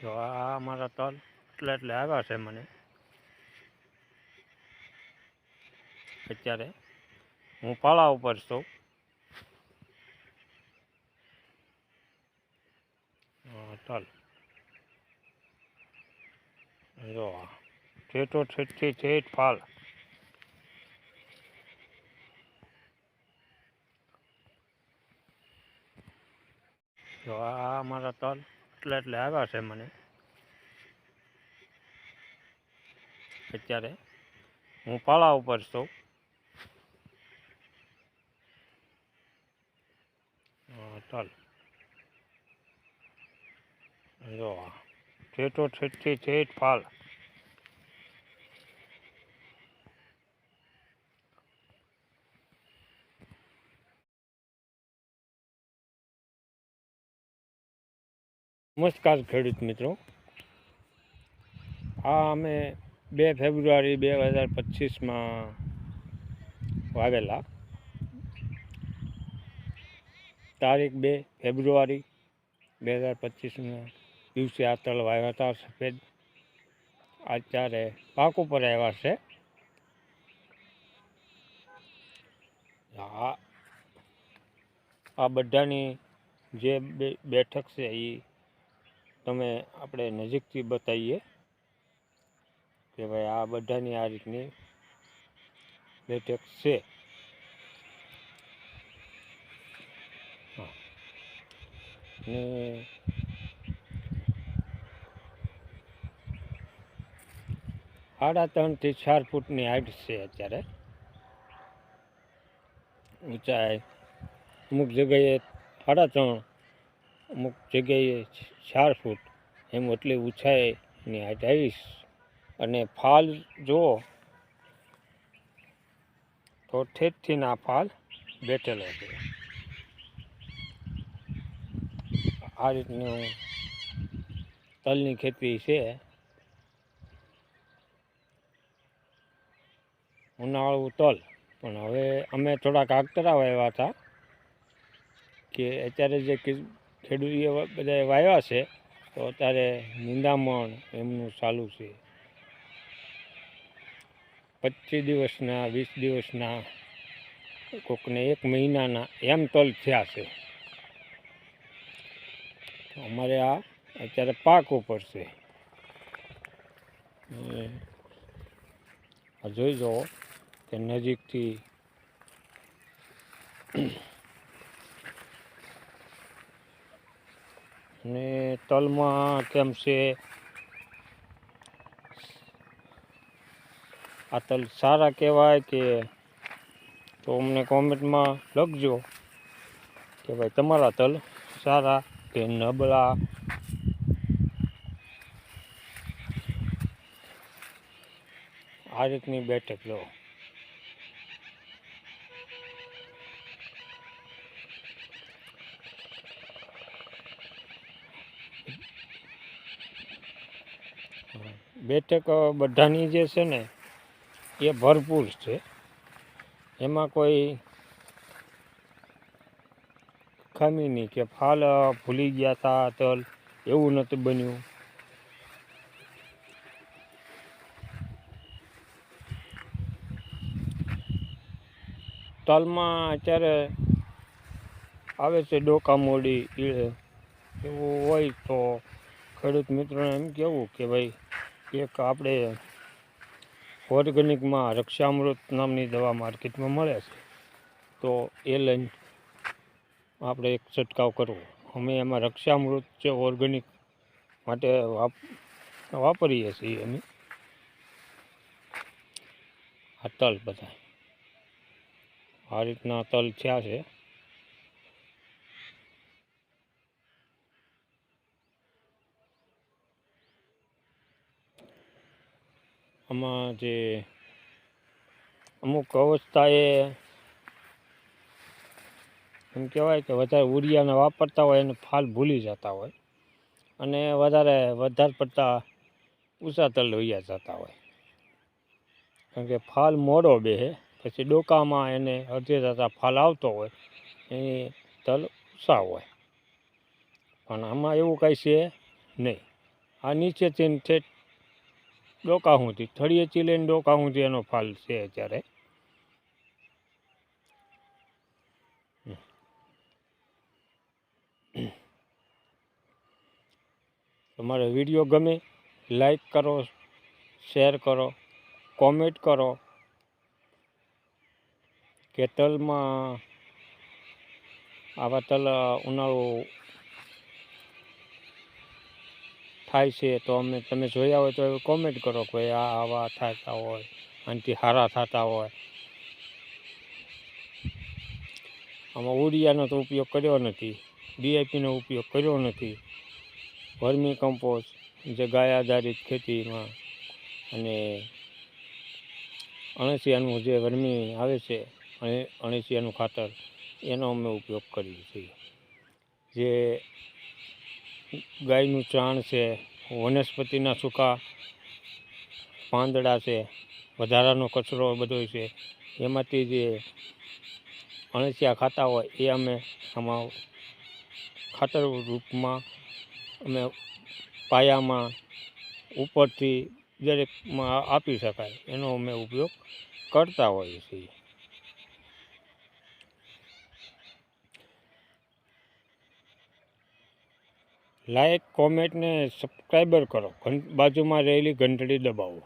જો આ અમારા તલ એટલે એટલે આવ્યા છે મને. અત્યારે હું પાળા ઉપર છું. તલ. જો ઠેઠો ઠેઠથી ઠેઠ ફાલ જો, આ અમારા તલ. એટલે એટલે આવ્યા છે મને. અત્યારે હું પાળા ઉપર છું. તલ જો ઠેઠો ઠેઠથી ઠેઠ ફાલ નમસ્કાર ખેડૂત મિત્રો. આ અમે બે ફેબ્રુઆરી બે હજાર પચીસમાં વાવેલા. તારીખ બે ફેબ્રુઆરી બે હજાર પચીસના દિવસે આ તળ વાવ્યા હતા સફેદ. અત્યારે પાક ઉપર આવ્યા છે. આ બધાની જે બેઠક છે એ તમે આપણે નજીકથી બતાવીએ કે ભાઈ આ બધાની આ રીતની બેઠક છે હા. ને સાડા ત્રણથી ચાર ફૂટની હાઈટ છે અત્યારે ઊંચાઈ અમુક જગ્યાએ સાડા ત્રણ અમુક જગ્યાએ ચાર ફૂટ એમ એટલી ઊંચાઈની હાઈટ અને ફાલ જુઓ તો ઠેઠથી ફાલ બેઠેલો છે. આ રીતનું તલની ખેતી છે. ઉનાળું તલ. પણ હવે અમે થોડાક આગતરા વાવ્યા હતા કે અત્યારે જે ખેડૂતીએ બધાએ વાવ્યા છે, તો અત્યારે નિંદામણ એમનું ચાલુ છે. પચીસ દિવસના, વીસ દિવસના, કોકને એક મહિનાના એમ તલ થયા છે. અમારે આ અત્યારે પાક ઉપર છે. જોઈ જુઓ કે નજીકથી ને તલમાં કેમ છે? આ તલ સારા કહેવાય કે તો અમને કોમેન્ટમાં લખજો કે ભાઈ તમારા તલ સારા કે નબળા? આ રીતની બેઠક લો. બેઠક બધાની જે છે ને, એ ભરપૂર છે. એમાં કોઈ ખામી નહીં કે ફાલ ભૂલી ગયા હતા તલ એવું નથી બન્યું. તલમાં અત્યારે આવે છે ડોકા મોડી, ઈળે. એવું હોય તો ખેડૂત મિત્રોને એમ કહેવું કે ભાઈ એક આપણે ઓર્ગેનિકમાં રક્ષામૃત નામની દવા માર્કેટમાં મળે છે. તો એ લઈને આપણે એક છંટકાવ કરવો. અમે એમાં રક્ષામૃત છે ઓર્ગેનિક માટે વાપ, વાપરીએ છીએ અમે આ તલ બધા આ રીતના તલ થયા છે. આમાં જે અમુક અવસ્થાએ એમ કહેવાય કે વધારે ઉરિયાને વાપરતા હોય એને ફાલ ભૂલી જતા હોય. અને વધારે વધારે પડતા ઊંચા તલ વયા જતા હોય. કારણ કે ફાલ મોડો બેહે, પછી ડોકામાં એને અડધે જતા ફાલ આવતો હોય, એની તલ ઊંચા હોય. પણ આમાં એવું કાંઈ છે નહીં. આ નીચેથી ઠેઠ ડોકા સુધી થળિયેથી લઈને ડોકાહુંથી એનો ફાલ છે અત્યારે. તમારો વીડિયો ગમે, લાઈક કરો, શેર કરો, કોમેન્ટ કરો. કે તલમાં આવા તલ ઉનાળો થાય છે તો અમે, તમે જોયા હોય તો કોમેન્ટ કરો કે ભાઈ આ આવા થતા હોય, આનાથી હારા થતા હોય. આમાં ઉડિયાનો તો ઉપયોગ કર્યો નથી ડીઆઈપીનો ઉપયોગ કર્યો નથી. વર્મી કમ્પોસ્ટ, જે ગાય આધારિત ખેતીમાં અને અણસિયાનું જે વર્મી આવે છે અણસિયાનું ખાતર, એનો અમે ઉપયોગ કરીએ છીએ. જે ગાયનું ચાણ છે, વનસ્પતિના સૂકા પાંદડા છે, વધારાનો કચરો બધો છે. એમાંથી જે અણસિયા ખાતા હોય એ અમે આમાં ખાતર રૂપમાં અમે પાયામાં ઉપરથી દરેકમાં આપી શકાય. એનો અમે ઉપયોગ કરતા હોઈએ છીએ. લાઈક કોમેન્ટ ને સબસ્ક્રાઈબર કરો. બાજુમાં રહેલી ઘંટડી દબાવો.